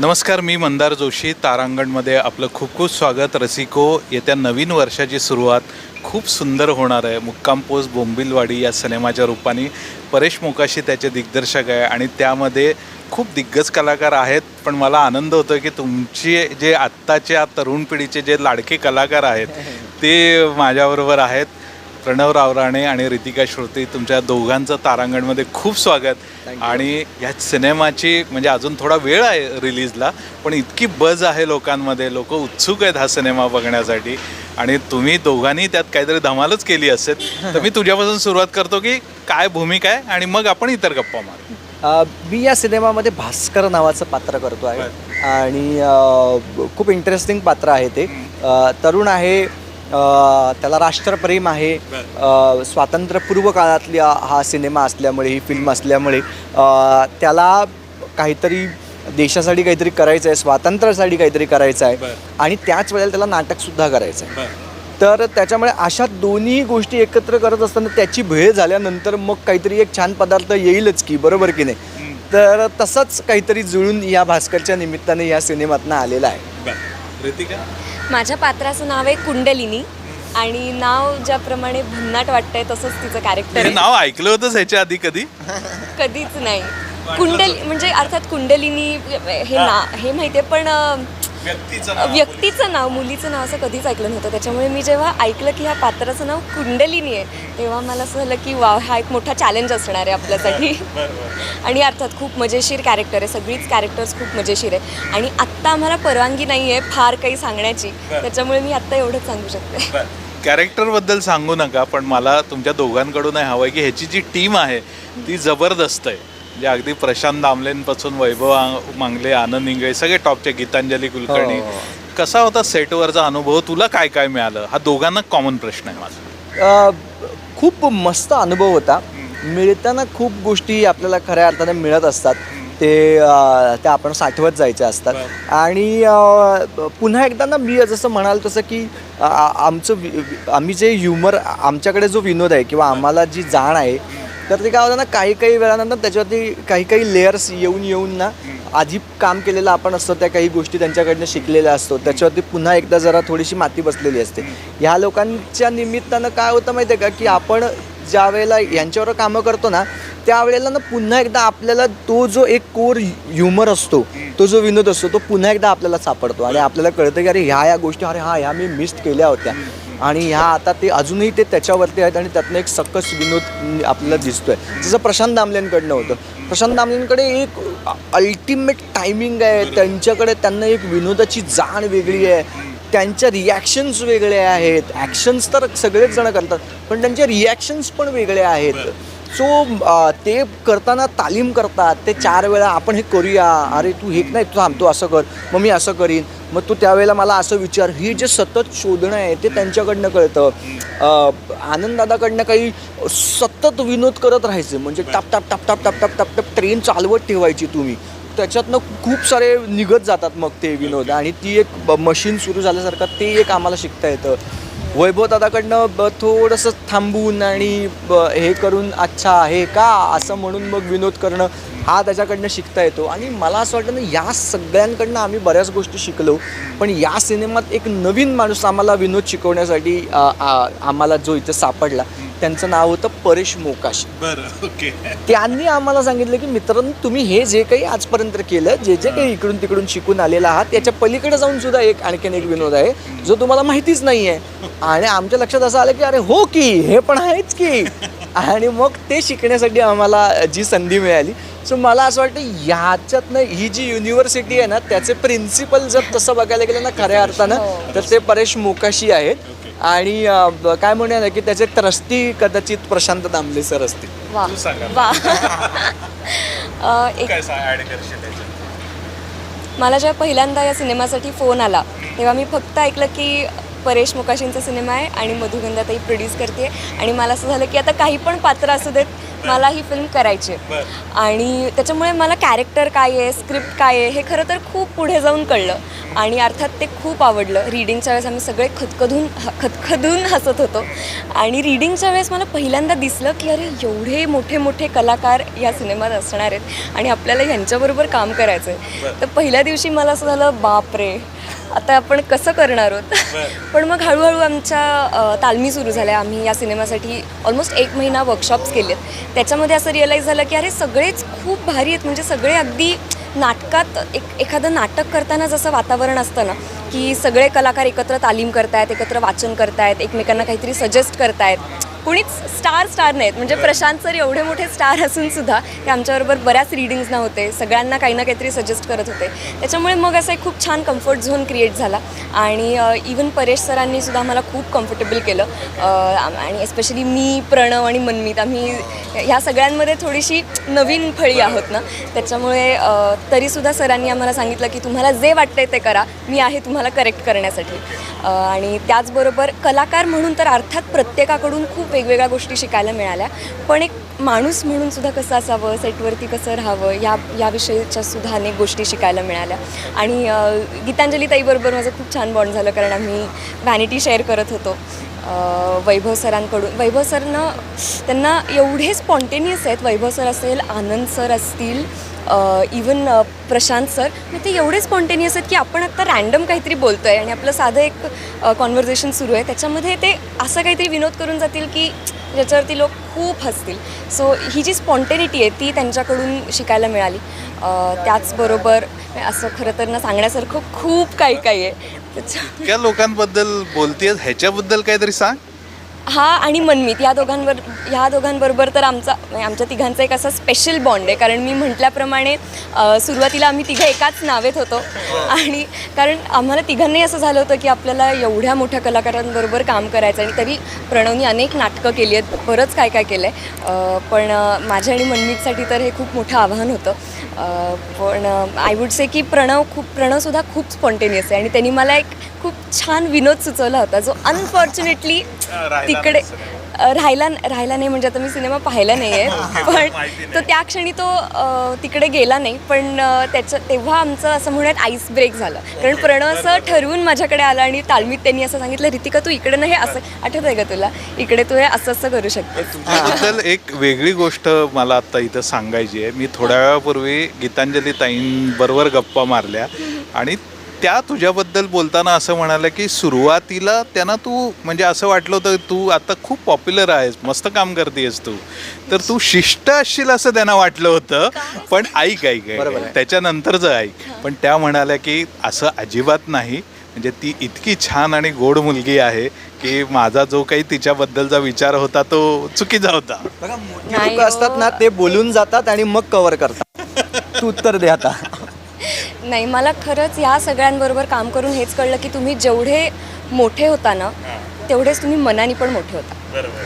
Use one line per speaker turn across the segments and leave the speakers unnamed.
नमस्कार मी मंदार जोशी. तारांगणमध्ये आपलं खूप खूप स्वागत. रसिको येत्या नवीन वर्षाची सुरुवात खूप सुंदर होणार आहे. मुक्काम पोस्ट बोंबिलवाडी या सिनेमाच्या रूपाने परेश मोकाशी त्याचे दिग्दर्शक आहे आणि त्यामध्ये खूप दिग्गज कलाकार आहेत. पण मला आनंद होतो की तुमचे जे आत्ताच्या तरुण पिढीचे जे लाडके कलाकार आहेत ते माझ्याबरोबर आहेत. प्रणव रावराणे आणि रितिका श्रुती तुमच्या दोघांचं तारांगणमध्ये खूप स्वागत. आणि या सिनेमाची म्हणजे अजून थोडा वेळ आहे रिलीजला पण इतकी बज आहे लोकांमध्ये लोक उत्सुक आहेत हा सिनेमा बघण्यासाठी. आणि तुम्ही दोघांनी त्यात काहीतरी धमालच केली असेल. तर मी तुझ्यापासून सुरुवात करतो की काय भूमिका आहे आणि मग आपण इतर गप्पा मारू.
मी या सिनेमामध्ये भास्कर नावाचं पात्र करतो आहे. आणि खूप इंटरेस्टिंग पात्र आहे ते. तरुण आहे त्याला राष्ट्रप्रेम आहे. स्वातंत्र्यपूर्व काळातली हा सिनेमा असल्यामुळे ही फिल्म असल्यामुळे त्याला काहीतरी देशासाठी काहीतरी करायचं आहे स्वातंत्र्यासाठी काहीतरी करायचं आहे. आणि त्याच वेळेला त्याला नाटकसुद्धा करायचं आहे. तर त्याच्यामुळे अशा दोन्ही गोष्टी एकत्र करत असताना त्याची भेळ झाल्यानंतर मग काहीतरी एक छान पदार्थ येईलच की बरोबर की नाही? तर तसंच काहीतरी जुळून या भास्करच्या निमित्ताने या सिनेमातनं आलेला आहे.
माझ्या पात्राचं नाव आहे कुंडलिनी आणि नाव ज्याप्रमाणे भन्नाट वाटतंय तसंच तिचं कॅरेक्टर
हे
आहे.
नाव ऐकलं होतंच ह्याच्या आधी कधी?
कधीच नाही. कुंडली म्हणजे अर्थात कुंडलिनी हे ना हे माहिती आहे पण अं,
व्यक्तीचं
नाव मुलीचं नाव असं कधीच ऐकलं नव्हतं. त्याच्यामुळे मी जेव्हा ऐकलं की ह्या पात्राचं नाव कुंडलिनी आहे तेव्हा मला असं झालं की वा हा एक मोठा चॅलेंज असणार आहे आपल्यासाठी. आणि अर्थात खूप मजेशीर कॅरेक्टर आहे सगळीच कॅरेक्टर्स खूप मजेशीर आहे. आणि आत्ता आम्हाला परवानगी नाही आहे फार काही सांगण्याची. त्याच्यामुळे मी आत्ता एवढंच सांगू शकते.
कॅरेक्टरबद्दल सांगू नका पण मला तुमच्या दोघांकडून हवं आहे की ह्याची जी टीम आहे ती जबरदस्त आहे. म्हणजे अगदी प्रशांत दामलेंपासून वैभव आ- मांगले आनंद इंगळे सगळे टॉपचे गीतांजली कुलकर्णी.
हो.
कसा होता सेटवरचा अनुभव? तुला काय काय मिळालं? हा दोघांना कॉमन प्रश्न आहे माझा.
अ, खूप मस्त अनुभव होता. मिळताना खूप गोष्टी आपल्याला खऱ्या अर्थाने मिळत असतात. ते अ, त्या आपण साठवत जायच्या असतात. आणि अ, पुन्हा एकदा ना मी जसं म्हणाल तसं की अ, आमचं वि- वि- आम्ही जे ह्युमर आमच्याकडे जो विनोद आहे किंवा आम्हाला जी जाण आहे तर ते काय होतं ना काही काही वेळानंतर त्याच्यावरती काही काही लेयर्स येऊन येऊन ना आधी काम केलेलं आपण असतं त्या काही गोष्टी त्यांच्याकडनं शिकलेल्या असतो. त्याच्यावरती पुन्हा एकदा जरा थोडीशी माती बसलेली असते. ह्या लोकांच्या निमित्तानं काय होतं माहिती आहे का की आपण ज्या वेळेला यांच्यावर कामं करतो ना त्यावेळेला ना पुन्हा एकदा आपल्याला तो जो एक कोर ह्युमर असतो तो जो विनोद असतो तो पुन्हा एकदा आपल्याला सापडतो. आणि आपल्याला कळतं की अरे ह्या या गोष्टी अरे हा ह्या मी मिस केल्या होत्या. आणि ह्या आता ते अजूनही ते त्याच्यावरती आहेत आणि त्यातनं एक सकस विनोद आपल्याला दिसतोय. जसं प्रशांत दामलेंकडनं होतं. प्रशांत दामलेंकडे एक अल्टिमेट टायमिंग आहे. त्यांच्याकडे त्यांना एक विनोदाची जाण वेगळी आहे. त्यांच्या रिॲक्शन्स वेगळे आहेत. ॲक्शन्स तर सगळेच जण करतात पण त्यांच्या रिॲक्शन्स पण वेगळे आहेत. सो ते करताना तालीम करतात. ते चार वेळा आपण हे करूया. अरे तू हे नाही तू थांबतो असं कर. मग मी असं करीन. मग तू त्यावेळेला मला असं विचार हे जे सतत शोधणं आहे ते त्यांच्याकडनं कळतं. आनंददादाकडनं काही सतत विनोद करत राहायचे. म्हणजे टप टप टप टप टप टप टप टप ट्रेन चालवत ठेवायची तुम्ही. त्याच्यातनं खूप सारे निघत जातात मग ते विनोद. आणि ती एक मशीन सुरू झाल्यासारखं ते एक आम्हाला शिकता येतं. वैभव दादाकडनं ब थोडंसं थांबून आणि ब हे करून अच्छा आहे का? असं म्हणून मग विनोद करणं हा त्याच्याकडनं शिकता येतो. आणि मला असं वाटतं ना या सगळ्यांकडनं आम्ही बऱ्याच गोष्टी शिकलो. पण या सिनेमात एक नवीन माणूस आम्हाला विनोद शिकवण्यासाठी आम्हाला जो इथं सापडला त्यांचं नाव होतं परेश मोकाशी.
बरं ओके.
त्यांनी आम्हाला सांगितलं की मित्रांनो तुम्ही हे जे काही आजपर्यंत केलं जे जे काही इकडून तिकडून शिकून आलेलं आहात त्याच्या पलीकडे जाऊन सुद्धा एक आणखीन एक विनोद आहे जो तुम्हाला माहितीच नाही आहे आणि आमच्या लक्षात असं आलं की अरे हो की हे पण आहेच की. आणि मग ते शिकण्यासाठी आम्हाला जी संधी मिळाली. सो मला असं वाटतं ह्याच्यातनं ही जी युनिव्हर्सिटी आहे ना त्याचे प्रिन्सिपल जर तसं बघायला गेलं ना खऱ्या अर्थानं तर ते परेश मोकाशी आहेत. आणि काय म्हणूया ना की त्याचे ट्रस्टी कदाचित प्रशांत दामले सर असतील.
वा. वा. अ, एक मला जेव्हा पहिल्यांदा या सिनेमासाठी फोन आला तेव्हा मी फक्त ऐकलं की परेश मुकाशींचा सिनेमा आहे आणि मधुगंधाताई प्रोड्यूस करते आणि मला असं झालं की आता काही पण पात्र असू देत मला ही फिल्म करायची आहे. आणि त्याच्यामुळे मला कॅरेक्टर काय आहे स्क्रिप्ट काय आहे हे खरं तर खूप पुढे जाऊन कळलं. आणि अर्थात ते खूप आवडलं. रीडिंगच्या वेळेस आम्ही सगळे खतखदून ह- खतखदून हसत होतो. आणि रीडिंगच्या वेळेस मला पहिल्यांदा दिसलं की अरे एवढे मोठे मोठे कलाकार या सिनेमात असणार आहेत आणि आपल्याला ह्यांच्याबरोबर काम करायचं आहे तर पहिल्या दिवशी मला असं झालं बापरे आता आपण कसं करणार आहोत? पण मग हळूहळू आमच्या तालमी सुरू झाल्या. आम्ही या सिनेमासाठी ऑलमोस्ट एक महिना वर्कशॉप्स केलेत. त्याच्यामध्ये असं रिअलाईज झालं की अरे सगळेच खूप भारी आहेत. म्हणजे सगळे अगदी नाटकात एक एखादं नाटक करताना जसं वातावरण असतं ना की सगळे कलाकार एकत्र तालीम करतायत एकत्र वाचन करतायत एकमेकांना काहीतरी सजेस्ट करतायत. कोणीच स्टार स्टार नाहीत. म्हणजे प्रशांत सर एवढे मोठे स्टार असून सुद्धा ते आमच्याबरोबर बऱ्याच रिडिंग्सना होते. सगळ्यांना काही ना काहीतरी सजेस्ट करत होते. त्याच्यामुळे मग असं एक खूप छान कम्फर्ट झोन क्रिएट झाला. आणि इवन परेश सरांनी सुद्धा मला खूप कम्फर्टेबल केलं. आणि एस्पेशली मी प्रणव आणि मनमीत आम्ही ह्या सगळ्यांमध्ये थोडीशी नवीन फळी आहोत ना. त्याच्यामुळे तरीसुद्धा सरांनी आम्हाला सांगितलं की तुम्हाला जे वाटतंय ते करा. मी आहे तुम्हाला करेक्ट करण्यासाठी. आणि त्याचबरोबर कलाकार म्हणून तर अर्थात प्रत्येकाकडून खूप वेगवेगळ्या गोष्टी शिकायला मिळाल्या. पण एक माणूस म्हणून सुद्धा कसं असावं सेटवरती कसं राहावं या याविषयीच्या सुद्धा अनेक गोष्टी शिकायला मिळाल्या. आणि गीतांजली ताईबरोबर माझं खूप छान बॉन्ड झालं कारण आम्ही व्हॅनिटी शेअर करत होतो. वैभव सरांकडून. वैभव सरनं त्यांना एवढे स्पॉन्टेनियस आहेत. वैभव सर असेल आनंद सर असतील इवन प्रशांत सर मग ते एवढे स्पॉन्टेनियस आहेत की आपण आत्ता रॅन्डम काहीतरी बोलतो आहे आणि आपलं साधं एक कॉन्व्हर्सेशन सुरू आहे. त्याच्यामध्ये ते असं काहीतरी विनोद करून जातील की ज्याच्यावरती लोक खूप हसतील. सो ही जी स्पॉन्टेनिटी आहे ती त्यांच्याकडून शिकायला मिळाली. त्याचबरोबर असं खरं तर ना सांगण्यासारखं खूप काही काही आहे. त्याच्या
लोकांबद्दल बोलतेस? ह्याच्याबद्दल काहीतरी सांग.
हा आणि मनमीत. या दोघांवर ह्या दोघांबरोबर तर आमचा म्हणजे आमच्या तिघांचा एक असा स्पेशल बॉन्ड आहे. कारण मी म्हटल्याप्रमाणे सुरुवातीला आम्ही तिघं एकाच नावेत होतो. आणि कारण आम्हाला तिघांनाही असं झालं होतं की आपल्याला एवढ्या मोठ्या कलाकारांबरोबर काम करायचं आणि तरी प्रणवनी अनेक नाटकं केली आहेत. बरंच काय काय केलं आहे पण माझ्या आणि मनमीतसाठी तर हे खूप मोठं आव्हान होतं. पण आय वुड से की प्रणव खूप प्रणवसुद्धा खूप स्पॉन्टेनियस आहे. आणि त्यांनी मला एक खूप छान विनोद सुचवला होता. जो अनफॉर्च्युनेटली तिकडे राहिला राहिला नाही म्हणजे आता मी सिनेमा पाहिला नाही आहे पण तो त्या क्षणी तो तिकडे गेला नाही. पण अ, त्याचं तेव्हा आमचं असं म्हणूयात आईस ब्रेक झालं. कारण प्रणव असं ठरवून माझ्याकडे आला आणि तालमीत त्यांनी असं सांगितलं रितिका तू इकडे नाही असं आठवत आहे का तुला? इकडे तू हे असं असं करू शकते.
एक वेगळी गोष्ट मला आता इथं सांगायची आहे. मी थोड्या वेळापूर्वी गीतांजली ताईंबरोबर गप्पा मारल्या आणि त्या तुझ्याबद्दल बोलताना असं म्हणाल्या की सुरुवातीला त्यांना तू म्हणजे असं वाटलं होतं तू आता खूप पॉप्युलर आहेस मस्त काम करतेस तू. तर तू शिष्ट असशील असं त्यांना वाटलं होतं. पण ऐक ऐक. त्याच्यानंतरचं ऐक. पण त्या म्हणाल्या की असं अजिबात नाही. म्हणजे ती इतकी छान आणि गोड मुलगी आहे की माझा जो काही तिच्याबद्दलचा विचार होता तो चुकीचा होता.
बघा मोठी
नाही
लोक असतात ना
हो.
ते बोलून जातात आणि मग कव्हर करतात. तू उत्तर दे आता.
नाही मला खरंच ह्या सगळ्यांबरोबर काम करून हेच कळलं की तुम्ही जेवढे मोठे होता ना तेवढेच तुम्ही मनाने पण मोठे होता.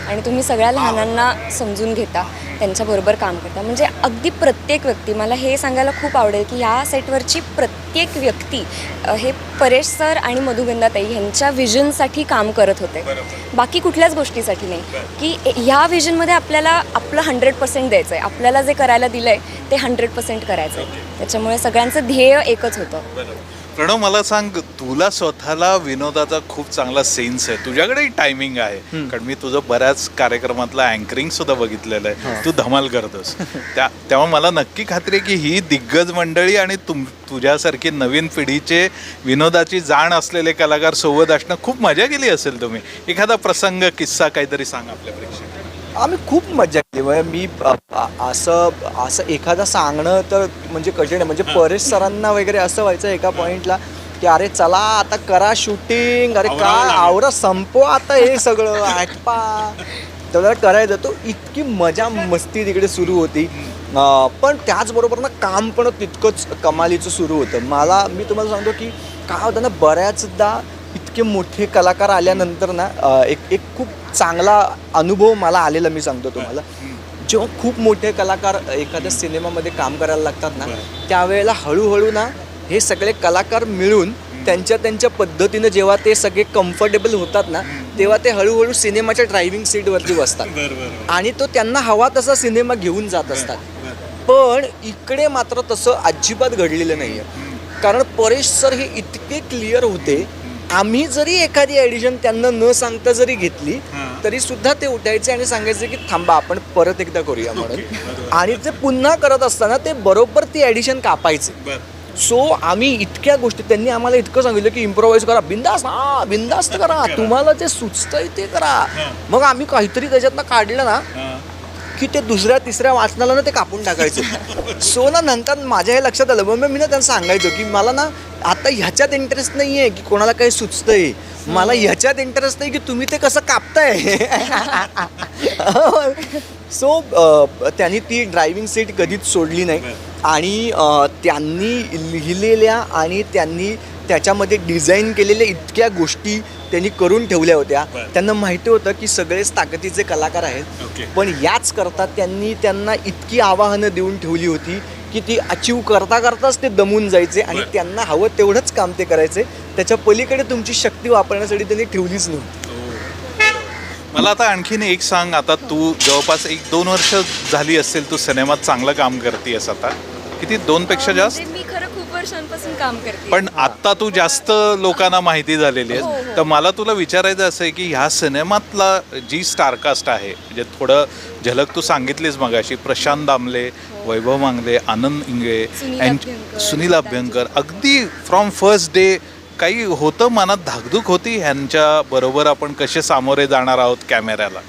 आणि तुम्ही सगळ्या लहानांना समजून घेता त्यांच्याबरोबर काम करता. म्हणजे अगदी प्रत्येक व्यक्ती मला हे सांगायला खूप आवडेल की ह्या सेटवरची प्रत्येक व्यक्ती हे परेश सर आणि मधुगंधाताई ह्यांच्या विजनसाठी काम करत होते. बाकी कुठल्याच गोष्टीसाठी नाही. की ह्या विजनमध्ये आपल्याला आपलं हंड्रेड पर्सेंट द्यायचं आहे आपल्याला जे करायला दिलं आहे ते हंड्रेड पर्सेंट करायचं आहे त्याच्यामुळे सगळ्यांचं ध्येय एकच होतं.
प्रणव मला सांग तुला स्वतःला विनोदाचा खूप चांगला सेन्स आहे. तुझ्याकडेही टायमिंग आहे. कारण मी तुझं बऱ्याच कार्यक्रमातलं अँकरिंग सुद्धा बघितलेलं आहे. तू धमाल करतोस. त्या तेव्हा मला नक्की खात्री आहे की ही दिग्गज मंडळी आणि तुम तुझ्यासारखी नवीन पिढीचे विनोदाची जाण असलेले कलाकार सोबत असणं खूप मजा केली असेल तुम्ही. एखादा प्रसंग किस्सा काहीतरी सांग आपल्या प्रेक्षकांना.
आम्ही खूप मजा केली. म्हणजे मी असं असं एखादं सांगणं तर म्हणजे कठीण आहे. म्हणजे परेश सरांना वगैरे असं व्हायचं एका पॉईंटला की अरे चला आता करा शूटिंग अरे काय
लागेल.
आवरा संपवा आता हे सगळं. आटपा त्याला करायचं तो इतकी मजा मस्ती तिकडे सुरू होती. पण त्याचबरोबर ना काम पण तितकंच कमालीचं सुरू होतं. मला मी तुम्हाला सांगतो की काय होतं ना बऱ्याचदा इतके मोठे कलाकार आल्यानंतर ना एक एक खूप चांगला अनुभव मला आलेला मी सांगतो तुम्हाला. जेव्हा खूप मोठे कलाकार एखाद्या सिनेमामध्ये काम करायला लागतात ना त्यावेळेला हळूहळू ना हे सगळे कलाकार मिळून त्यांच्या त्यांच्या पद्धतीनं जेव्हा ते सगळे कम्फर्टेबल होतात ना तेव्हा ते हळूहळू सिनेमाच्या ड्रायव्हिंग सीटवरती बसतात. आणि तो त्यांना हवा तसा सिनेमा घेऊन जात असतात. पण इकडे मात्र तसं अजिबात घडलेलं नाही आहे कारण परेश सर हे इतके क्लिअर होते आम्ही जरी एखादी ॲडिशन त्यांना न सांगता जरी घेतली तरी सुद्धा ते उठायचे आणि सांगायचे की थांबा आपण परत एकदा करूया म्हणून. आणि ते पुन्हा करत असताना ते बरोबर ती ॲडिशन कापायचे. सो आम्ही इतक्या गोष्टी त्यांनी आम्हाला इतकं सांगितलं की इम्प्रोवाइज करा. बिंदास हा बिंदास्त करा. तुम्हाला जे सुचतंय ते करा. मग आम्ही काहीतरी त्याच्यातनं काढलं ना की ते दुसऱ्या तिसऱ्या वाचनाला ना ते कापून टाकायचं. सो ना नंतर माझ्या हे लक्षात आलं. मग मी ना त्यांना सांगायचो की मला ना आता ह्याच्यात इंटरेस्ट नाही आहे की कोणाला काही सुचतंय. मला ह्याच्यात इंटरेस्ट नाही की तुम्ही ते कसं कापताय? सो त्यांनी ती ड्रायव्हिंग सीट कधीच सोडली नाही. आणि त्यांनी लिहिलेल्या आणि त्यांनी त्याच्यामध्ये डिझाईन केलेल्या इतक्या गोष्टी त्यांनी करून ठेवल्या होत्या. त्यांना माहिती होतं की सगळेच ताकदीचे कलाकार आहेत. पण याच करता त्यांनी त्यांना इतकी आवाहनं देऊन ठेवली होती की ती अचीव करता करताच ते दमून जायचे आणि त्यांना हवं तेवढंच काम ते करायचे. त्याच्या पलीकडे तुमची शक्ती वापरण्यासाठी त्यांनी ठेवलीच नव्हती.
मला आता आणखीन एक सांग. आता तू जवळपास एक दोन वर्ष झाली असेल तू सिनेमात चांगलं काम करतेयस आता. किती? दोन पेक्षा जास्त
म्हणजे मी खरं खूप वर्षांपासून काम करते
पण आता तू जास्त लोकांना माहिती झालेली
हो,
आहेस.
हो.
तर मला तुला विचारायचं असं आहे की ह्या सिनेमातला जी स्टारकास्ट आहे म्हणजे थोडं झलक तू सांगितलीस मगाशी प्रशांत दामले वैभव मांगले आनंद इंगळे
हो. सुनील अभ्यंकर,
अगदी फ्रॉम फर्स्ट डे काही होतं मनात धाकधूक होती ह्यांच्या बरोबर आपण कसे सामोरे जाणार आहोत कॅमेऱ्याला?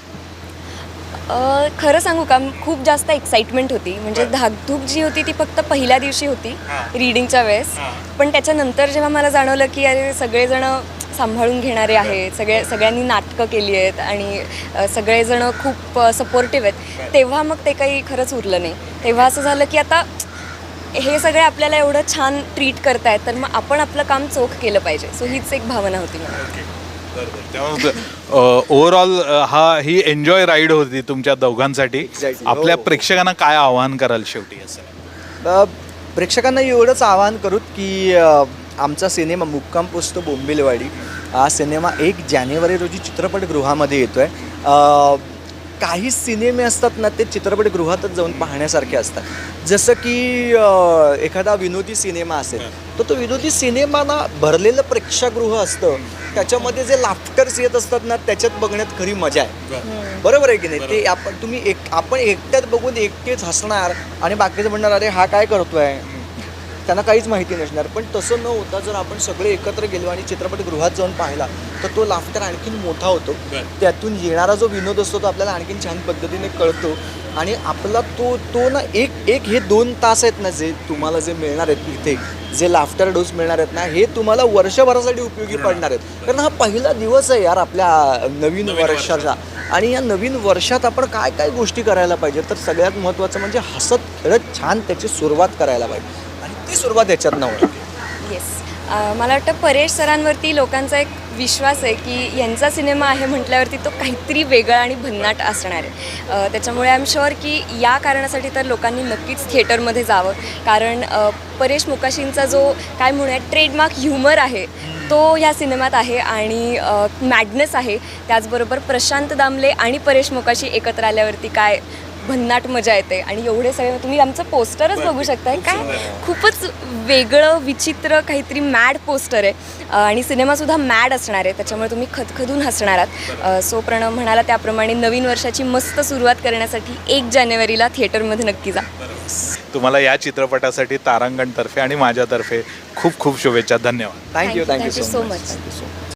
खरं सांगू का खूप जास्त एक्साइटमेंट होती. म्हणजे. धाकधूक जी होती ती फक्त पहिल्या दिवशी होती. रिडिंगच्या वेळेस. पण त्याच्यानंतर जेव्हा मला जाणवलं की अरे सगळेजण सांभाळून घेणारे आहेत सगळे सगळ्यांनी नाटकं केली आहेत आणि सगळेजण खूप सपोर्टिव्ह आहेत तेव्हा मग ते काही खरंच उरलं नाही. तेव्हा असं झालं की आता हे सगळे आपल्याला एवढं छान ट्रीट करतायत तर मग आपण आपलं काम चोख केलं पाहिजे. सो हीच एक भावना होती मला.
ओव्हरऑल हा ही एन्जॉय राईड होती तुमच्या दोघांसाठी.
Exactly.
आपल्या
हो.
प्रेक्षकांना काय आव्हान कराल शेवटी असं?
अ, प्रेक्षकांना एवढंच आवाहन करूत की अ, आमचा सिनेमा मुक्काम पोचतो बोंबिलवाडी. हा सिनेमा एक जानेवारी रोजी चित्रपटगृहामध्ये येतो आहे काही सिनेमे असतात ना ते चित्रपटगृहातच जाऊन पाहण्यासारखे असतात. जसं की एखादा विनोदी सिनेमा असेल तर तो विनोदी सिनेमा ना भरलेलं प्रेक्षागृह असतं. त्याच्यामध्ये जे लाफ्टर्स येत असतात ना त्याच्यात बघण्यात खरी मजा आहे. बरोबर आहे की नाही? ते आपण तुम्ही एक आपण एकट्यात बघून एकटेच हसणार आणि बाकीचे म्हणणार अरे हा काय करतोय? त्यांना काहीच माहिती नसणार. पण तसं न होता जर आपण सगळे एकत्र गेलो आणि चित्रपटगृहात जाऊन पाहिला तर तो लाफ्टर आणखीन मोठा होतो. त्यातून येणारा जो विनोद असतो तो आपल्याला आणखीन छान पद्धतीने कळतो. आणि आपला तो तो ना एक एक हे दोन तास आहेत ना जे तुम्हाला जे मिळणार आहेत इथे जे लाफ्टर डोस मिळणार आहेत ना हे तुम्हाला वर्षभरासाठी उपयोगी पडणार आहेत. कारण हा पहिला दिवस आहे यार आपल्या नवीन वर्षाचा. आणि या नवीन वर्षात आपण काय काय गोष्टी करायला पाहिजे? तर सगळ्यात महत्त्वाचं म्हणजे हसत खेळत छान त्याची सुरुवात करायला पाहिजे. ती सुरुवात याच्यात होते
येस मला वाटतं परेश सरांवरती लोकांचा एक विश्वास आहे की यांचा सिनेमा आहे म्हटल्यावरती तो काहीतरी वेगळा आणि भन्नाट असणार आहे. त्याच्यामुळे आय एम शुअर की या कारणासाठी तर लोकांनी नक्कीच थिएटरमध्ये जावं. कारण परेश मुकाशींचा जो काय म्हणूया ट्रेडमार्क ह्युमर आहे तो ह्या सिनेमात आहे आणि मॅडनेस आहे. त्याचबरोबर प्रशांत दामले आणि परेश मुकाशी एकत्र आल्यावरती काय भन्नाट मजा येते. आणि एवढे सगळे तुम्ही आमचं पोस्टरच बघू शकताय. काय खूपच वेगळं विचित्र काहीतरी मॅड पोस्टर आहे. आणि सिनेमासुद्धा मॅड असणार आहे. त्याच्यामुळे तुम्ही खदखदून हसणार आहात. सो प्रणव म्हणाला त्याप्रमाणे नवीन वर्षाची मस्त सुरुवात करण्यासाठी एक जानेवारीला थिएटरमध्ये नक्की जा.
तुम्हाला या चित्रपटासाठी तारांगणतर्फे आणि माझ्यातर्फे खूप खूप शुभेच्छा. धन्यवाद.
थँक्यू. Thank you so much